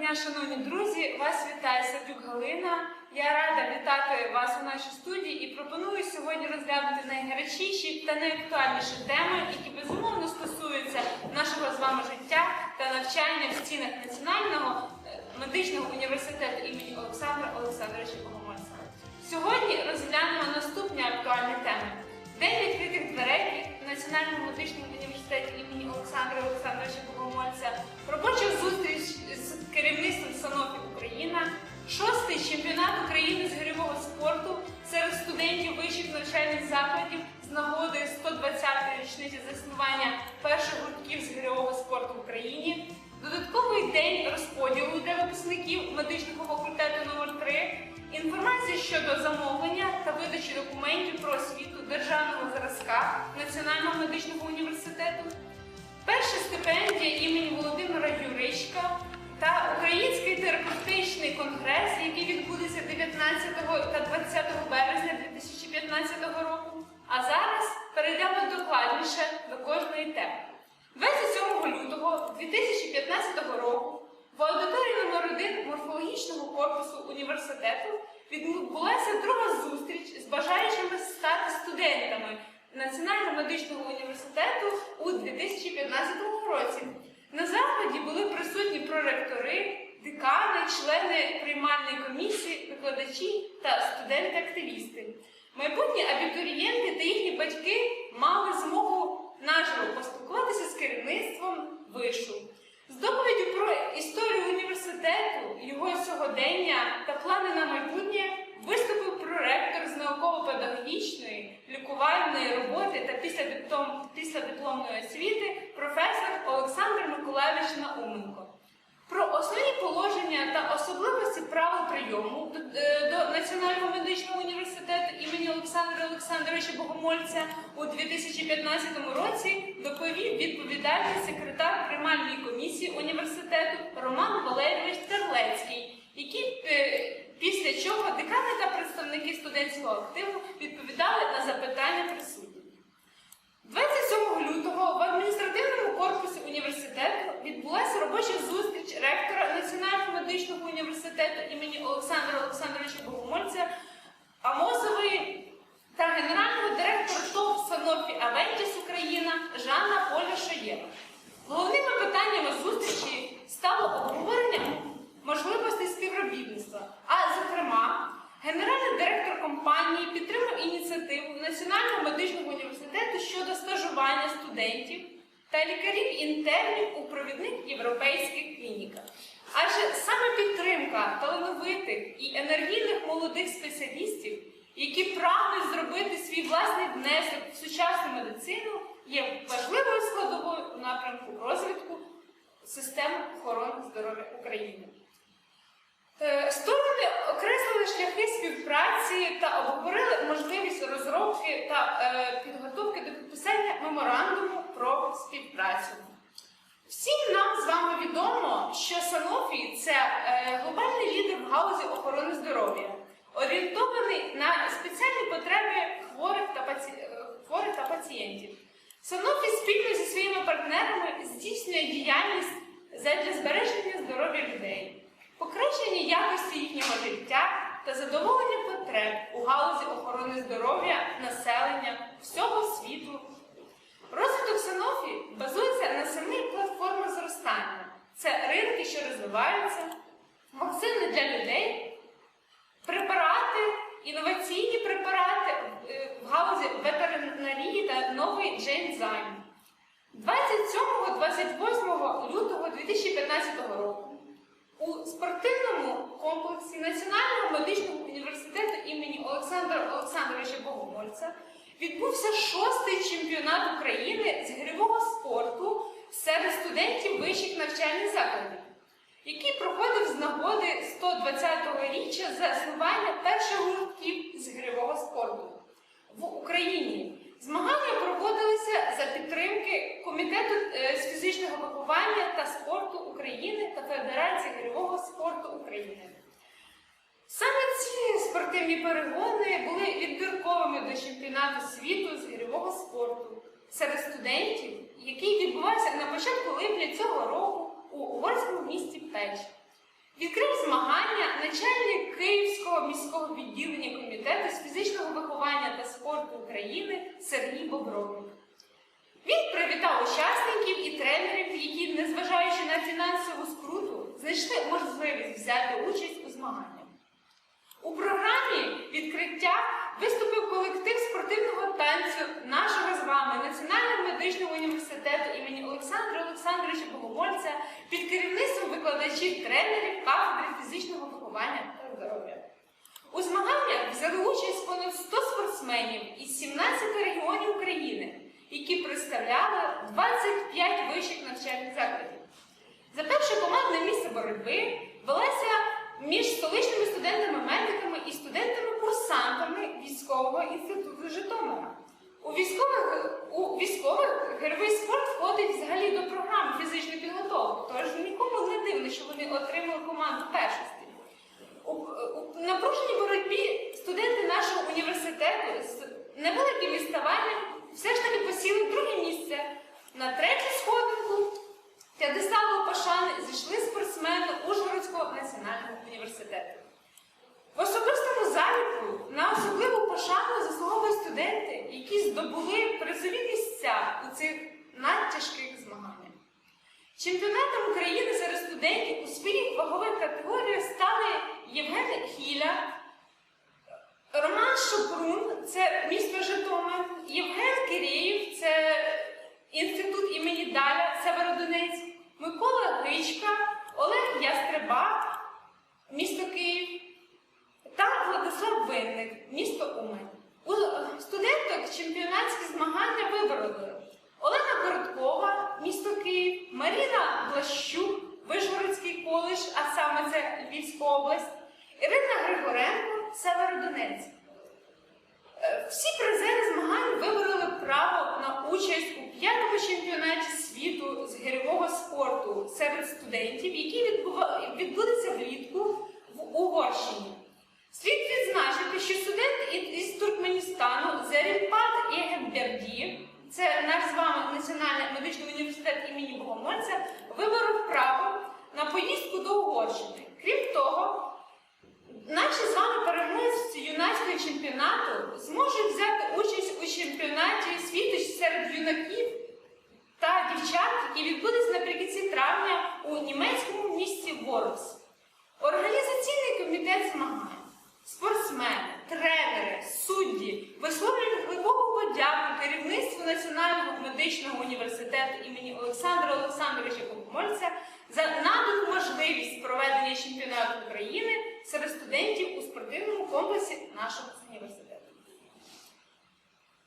дня, шановні друзі! Вас вітає Садюк Галина. Я рада вітати вас у нашій студії і пропоную сьогодні розглянути найгарячіші та найактуальніші теми, які безумовно стосуються нашого з вами життя та навчання в стінах Національного е, медичного університету імені Олександра Олександровича Богомольця. Сьогодні розглянемо наступні актуальні теми: День відкритих дверей Національному медичному університеті імені Олександра Олександровича Богомольця, робоча зустріч з керівництвом Санофі Україна, шостий чемпіонат України з гирьового спорту серед студентів вищих навчальних закладів з нагоди 120-ї річниці заснування перших гуртків з гирьового спорту в Україні, додатковий день розподілу для випускників медичного факультету номер 3 Інформація щодо замовлення та видачі документів про освіту державного зразка Національного медичного університету, перша стипендія імені Володимира Юричка та Український терапевтичний конгрес, який відбудеться 19 та 20 березня 2015 року. А зараз перейдемо докладніше до кожної теми. 27 лютого 2015 року в аудиторії номер 1 морфологічного корпусу університету відбулася друга зустріч з бажаючими стати студентами Національного медичного університету у 2015 році. На заході були присутні проректори, декани, члени приймальної комісії, викладачі та студенти-активісти. Майбутні абітурієнти та їхні батьки мали змогу наживо поспілкуватися з керівництвом вишу. З доповіддю про історію університету, його сьогодення та плани на майбутнє виступив проректор з науково-педагогічної, лікувальної роботи та післядиплом- післядипломної освіти професор Олександр Миколаївич Науменко. Про основні положення та особливості правил прийому до, е, до Національного медичного університету імені Олександра Олександровича Богомольця у 2015 році доповів відповідальний секретар приймальної комісії університету Роман Валерійович Терлецький, який е, після чого декани та представники студентського активу відповідали на запитання присутніх. 27 лютого в адміністративному корпусі університету відбулася робоча зустріч ректора Національного медичного університету імені Олександра Олександровича Богомольця Амосової та генерального директора ТОВ Санофі Авентіс Україна Жанна Поля Шоєва. Головними питаннями зустрічі стало обговорення можливостей співробітництва, а зокрема, генеральний директор компанії підтримав ініціативу Національного медичного університету щодо стажування студентів та лікарів-інтернів у провідних європейських клініках. Адже саме підтримка талановитих і енергійних молодих спеціалістів, які прагнуть зробити свій власний внесок в сучасну медицину, є важливою складовою у напрямку розвитку системи охорони здоров'я України. Е, Сторони окреслили шляхи співпраці та обговорили можливість розробки та е, підготовки до підписання меморандуму про співпрацю. Всім нам з вами відомо, що Sanofi – це е, глобальний лідер в галузі охорони здоров'я, орієнтований на спеціальні потреби хворих та, пацієнтів. Sanofi спільно зі своїми партнерами здійснює діяльність задля збереження здоров'я людей, покращення якості їхнього життя та задоволення потреб у галузі охорони здоров'я населення всього світу. Розвиток Санофі базується на семи платформах зростання. Це ринки, що розвиваються, вакцини для людей, препарати, інноваційні препарати е, в галузі ветеринарії та новий джензайм. 27-28 лютого 2015 року у спортивному комплексі Національного медичного університету імені Олександра Олександровича Богомольця відбувся шостий чемпіонат України з гирьового спорту серед студентів вищих навчальних закладів, який проходив з нагоди 120-го річчя заснування перших гуртків з гирьового спорту в Україні. Змагання проводилися за підтримки Комітету е, з фізичного виховання та спорту України та Федерації гирьового спорту України. Саме ці спортивні перегони були відбірковими до чемпіонату світу з гирьового спорту серед студентів, який відбувався на початку липня цього року у угорському місті Печ. Відкрив змагання начальник Київського міського відділення комітету з фізичного виховання та спорту України Сергій Бобровник. Він привітав учасників і тренерів, які, незважаючи на фінансову скруту, знайшли можливість взяти участь у змаганнях. У програмі відкриття виступив колектив спортивного танцю нашого з вами Національного медичного університету імені Олександра Олександровича Богомольця під керівництвом викладачів тренерів кафедри фізичного виховання та здоров'я. У змаганнях взяли участь понад 100 спортсменів із 17 регіонів України, які представляли 25 вищих навчальних закладів. За перше командне місце боротьби велася між столичними студентами-медиками і студентами-курсантами військового інституту Житомира. У військових, у військових герой спорт входить взагалі до програми фізичної підготовки, тож нікому не дивно, що вони отримали команду першості. У, у напруженій боротьбі студенти нашого університету з невеликим відставанням все ж таки посіли друге місце. На третю сходинку п'ятдесятого пошани зійшли спортсмени Ужгородського національного університету. В особистому заліку на особливу пошану заслуговують студенти, які здобули призові місця у цих надтяжких змаганнях. Чемпіонатом України серед студентів у своїх вагових категоріях стали Євген Хіля, Роман Шопрун, це місто Житомир, Євген Кирєєв, це інститут імені Даля, Северодонець, Микола Гичка, Олег Ястреба, місто Київ та Владислав Винник, місто Умань. У студенток чемпіонатські змагання вибороли Олена Короткова, місто Київ, Маріна Блащук, Вишгородський коледж, а саме це Львівська область, Ірина Григоренко, Северодонець. Е, Всі призери змагань вибороли право на участь у п'ятому чемпіонаті світу з гирьового спорту серед студентів, який відбудеться влітку в Угорщині. Слід відзначити, що студент із- Туркменістану Зеріпат Єгемберді, це наш з вами Національний медичний університет імені Богомольця, виборов право на поїздку до Угорщини. Крім того, Наші з вами переможці юнацького чемпіонату зможуть взяти участь у чемпіонаті світу серед юнаків та дівчат, який відбудеться наприкінці травня у німецькому місті Воркс. Організаційний комітет змагань, спортсмени, тренери, судді висловлюють глибоку подяку керівництву Національного медичного університету імені Олександра Олександровича Богомольця за надану можливість проведення чемпіонату України серед студентів у спортивному комплексі нашого університету.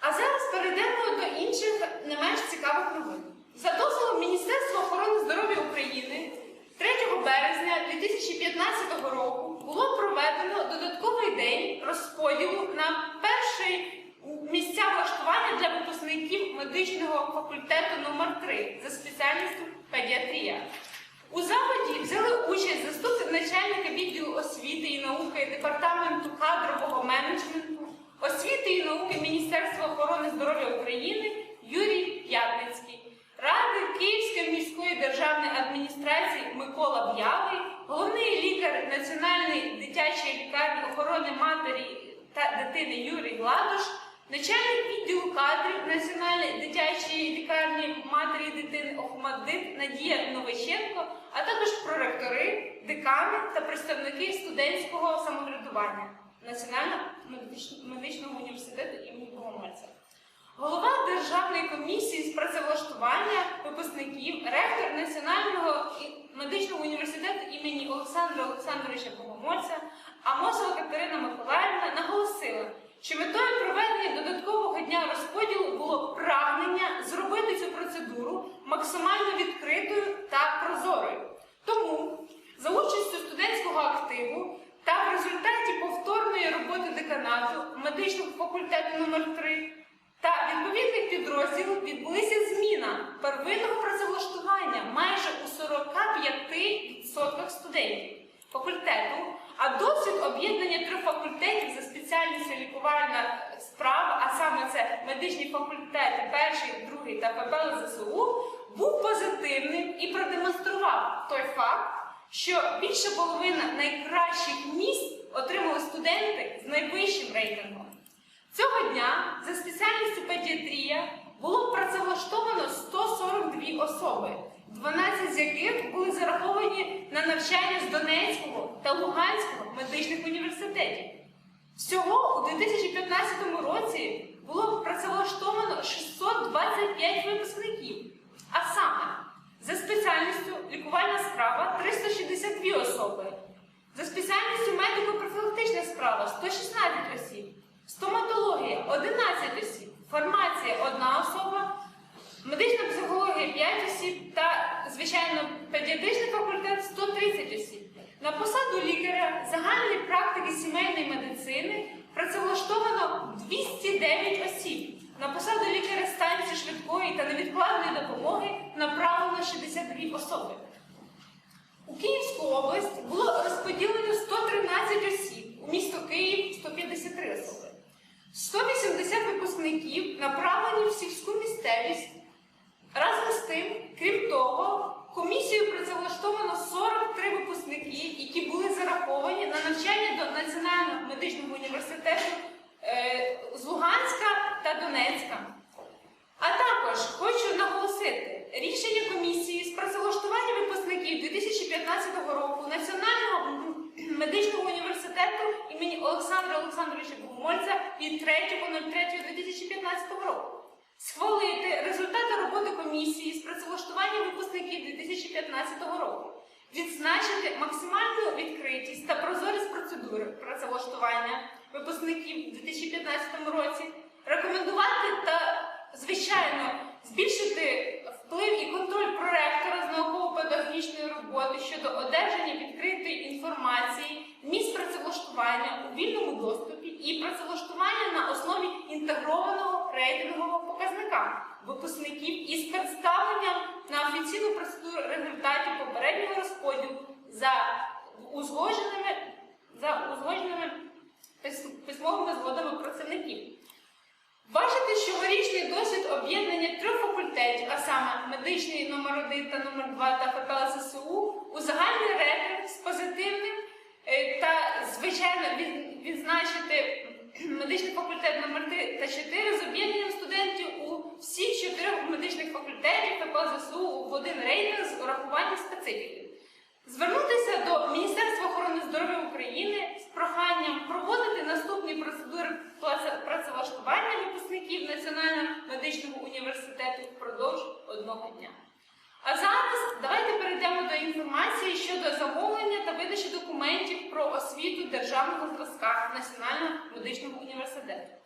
А зараз перейдемо до інших не менш цікавих новин. За дозволом Міністерства охорони здоров'я України 3 березня 2015 року було проведено додатковий день розподілу на перший місця влаштування для випускників медичного факультету номер 3 за спеціальністю педіатрія. У заході взяли участь заступник начальника відділу освіти і науки Департаменту кадрового менеджменту, освіти і науки Міністерства охорони здоров'я України Юрій П'ятницький, ради Київської міської державної адміністрації Микола Б'ялий, головний лікар Національної дитячої лікарні охорони матері та дитини Юрій Гладуш, начальник відділу кадрів Національної дитячої лікарні матері і дитини Охмаддит Надія Новиченко, а також проректори, декани та представники студентського самоврядування Національного медичного університету імені Богомольця. Голова Державної комісії з працевлаштування випускників, ректор Національного медичного університету імені Олександра Олександровича Богомольця Амосова Катерина Миколаївна наголосила, що метою проведення додаткового дня розподілу було прагнення зробити цю процедуру максимально відкритою та прозорою. Тому за участю студентського активу та в результаті повторної роботи деканату медичного факультету номер 3 та відповідних підрозділів відбулася зміна первинного працевлаштування майже у 45% студентів факультету, а досвід об'єднання трьох факультетів за спеціальністю лікувальна справа, а саме це медичні факультети, перший, другий та ППЛ ЗСУ, був позитивним і продемонстрував той факт, що більше половина найкращих місць отримали студенти з найвищим рейтингом. Цього дня за спеціальністю педіатрія було працевлаштовано 142 особи, 12 з яких були зараховані на навчання з Донецького та Луганського медичних університетів. Всього у 2015 році було працевлаштовано 625 випускників, а саме за спеціальністю лікувальна справа 362 особи, за спеціальністю медико-профілактична справа 116 осіб, стоматологія 11 осіб, фармація 1 особа, медична психологія 5 осіб та, звичайно, педіатричний факультет 130 осіб. На посаду лікаря загальної практики сімейної медицини працевлаштовано 209 осіб. На посаду лікаря станції швидкої та невідкладної допомоги направлено 62 особи. У Київську область було розподілено 113 осіб, у місто Київ 153 особи. 180 випускників направлені в сільську місцевість. Разом з тим, крім того, комісією працевлаштовано 43 випускники, які були зараховані на навчання до Національного медичного університету е, з Луганська та Донецька. А також хочу наголосити, рішення комісії з працевлаштування випускників 2015 року Національного медичного університету імені Олександра Олександровича Богомольця від 3.03.2015 року. Схвалити результати роботи комісії з працевлаштування випускників 2015 року, відзначити максимальну відкритість та прозорість процедури працевлаштування випускників у 2015 році, рекомендувати та, звичайно, збільшити вплив і контроль проректора з науково-педагогічної роботи щодо одержання відкритої інформації, місць працевлаштування у вільному доступі і працевлаштування на основі інтегрованого рейтингового показника випускників із представленням на офіційну процедуру результатів попереднього розподілу за узгодженими, за узгодженими письмовими згодами працівників. Бачите, що горічний досвід об'єднання трьох факультетів, а саме медичний номер 1 та номер 2 та ФПЛ ЗСУ, у загальний рейтинг з позитивним е, та, звичайно, відзначити медичний факультет номер 3 та 4 з об'єднанням студентів у всіх чотирьох медичних факультетів ФПЛ ЗСУ в один рейтинг з урахуванням специфіки. Звернутися до Міністерства охорони здоров'я України з проханням проводити наступні процедури працевлаштування випускників Національного медичного університету впродовж одного дня. А зараз давайте перейдемо до інформації щодо замовлення та видачі документів про освіту державного зразка Національного медичного університету.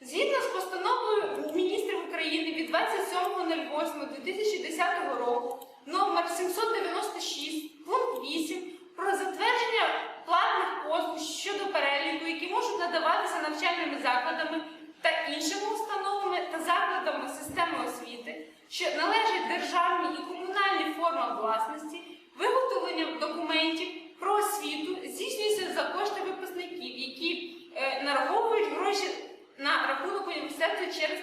Згідно з постановою міністрів України від 27.08.2010 року номер 796 пункт 8 про затвердження платних послуг щодо переліку, які можуть надаватися навчальними закладами та іншими установами та закладами системи освіти, що належать державній і комунальній формам власності, виготовленням документів про освіту здійснюється за кошти випускників, які е, нараховують гроші на рахунок університету через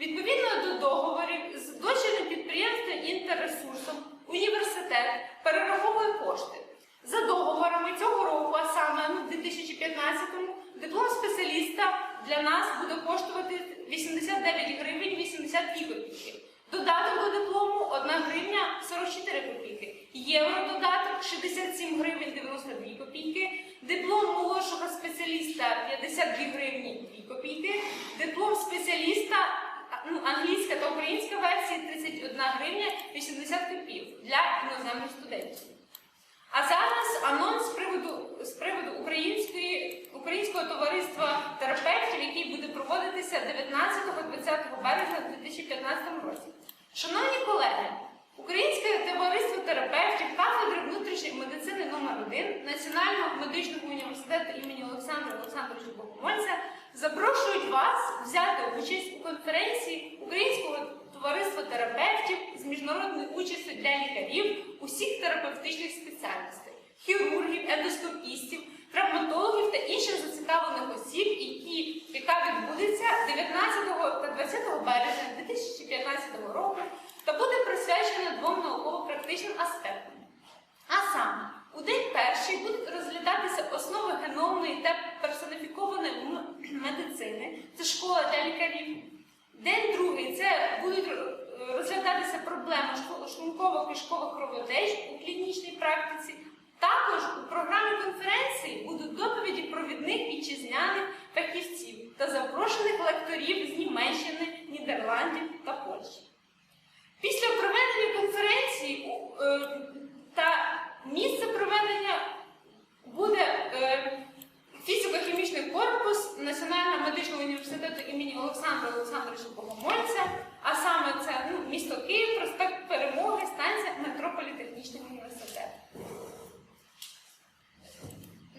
Відповідно до договорів з дочірним підприємством Інтерресурсом університет перераховує кошти. За договорами цього року, а саме в 2015-му, диплом спеціаліста для нас буде коштувати 89 гривень 82 копійки. Додаток до диплому 1 гривня 44 копійки. Євро додаток 67 гривень 92 копійки. Диплом молодшого спеціаліста 52 гривні 2 копійки. Диплом спеціаліста ну, англійська та українська версії 31 гривня 80 копійок для іноземних студентів. А зараз анонс з приводу, з приводу української, українського товариства терапевтів, який буде проводитися 19-20 березня 2015 році. Шановні колеги, Українське товариство терапевтів кафедри внутрішньої медицини номер 1 Національного медичного університету імені Олександра Олександровича Богомольця запрошують вас взяти участь у конференції Українського товариства терапевтів з міжнародною участю для лікарів усіх терапевтичних спеціальностей, хірургів, ендоскопістів, травматологів та інших зацікавлених осіб, які, яка відбудеться 19 та 20 березня 2015 року та буде присвячена двом науково-практичним аспектам. А саме, у день перший будуть розглядатися основи геномної та персоніфікованої медицини, це школа для лікарів. День другий це будуть е, розглядатися проблеми шлунково-кишкових кровотеч у клінічній практиці. Також у програмі конференції будуть доповіді провідних вітчизняних фахівців та запрошених лекторів з Німеччини, Нідерландів та Польщі. Після проведення конференції е, та місце проведення буде е, фізико-хімічний корпус Національного медичного університету імені Олександра Олександровича Богомольця, а саме це ну, місто Київ, проспект Перемоги, станція метро Політехнічний університет.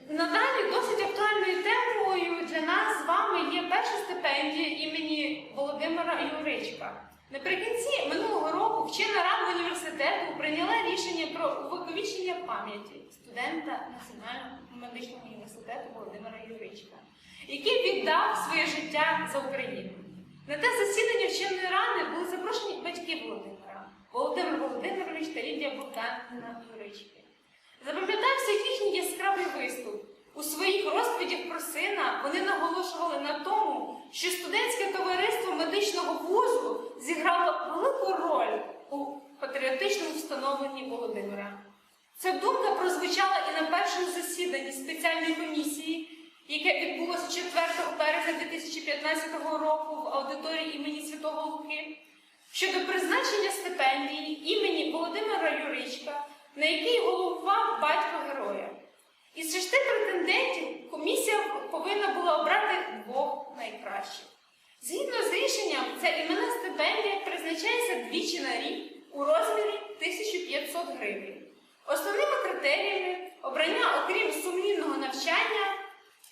Надалі досить актуальною темою для нас з вами є перша стипендія імені Володимира Юричка. Наприкінці минулого року вчена рада університету прийняла рішення про увековічення пам'яті студента Національного медичного університету Володимира Юричка, який віддав своє життя за Україну. На те засідання вченої ради були запрошені батьки Володимира, Володимир Володимирович та Лідія Богданівна Юрички. Запам'ятався їхній яскравий виступ. У своїх розповідях про сина вони наголошували на тому, що студентське товариство медичного вузу зіграло велику роль у патріотичному встановленні Володимира. Ця думка прозвучала і на першому засіданні спеціальної комісії, яке відбулося 4 березня 2015 року в аудиторії імені Святого Луки, щодо призначення стипендії імені Володимира Юричка, на який головував батько героя. Із шести претендентів комісія повинна була обрати двох найкращих. Згідно з рішенням, ця іменна стипендія призначається двічі на рік у розмірі 1500 гривень. Основними критеріями обрання, окрім сумлінного навчання,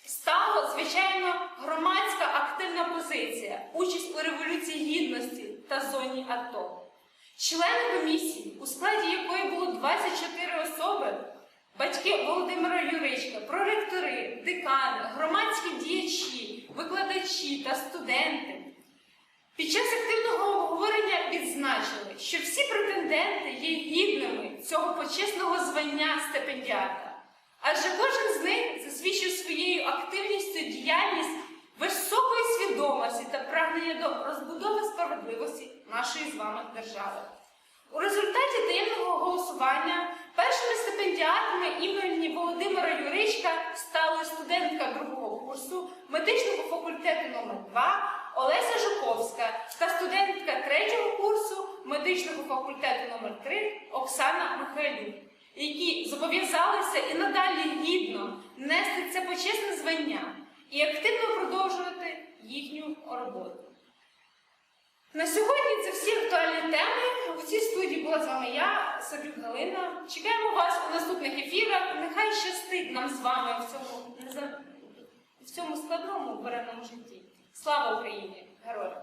стало, звичайно, громадська активна позиція, участь у Революції Гідності та зоні АТО. Члени комісії, у складі якої було 24 особи, батьки Володимира Юричка, проректори, декани, громадські діячі, викладачі та студенти. Під час активного обговорення відзначили, що всі претенденти є гідними цього почесного звання стипендіата, адже кожен з них засвідчив своєю активністю діяльність високої свідомості та прагнення до розбудови справедливості нашої з вами держави. У результаті таємного голосування першими стипендіатами імені Володимира Юричка стали студентка другого курсу медичного факультету номер 2 Олеся Жуковська та студентка третього курсу медичного факультету номер 3 Оксана Михайлюк, які зобов'язалися і надалі гідно нести це почесне звання і активно продовжувати їхню роботу. На сьогодні це всі актуальні теми. У цій студії була з вами я, Сабюк Галина. Чекаємо вас у наступних ефірах. Нехай щастить нам з вами в цьому, в цьому складному береному житті. Слава Україні! Героям!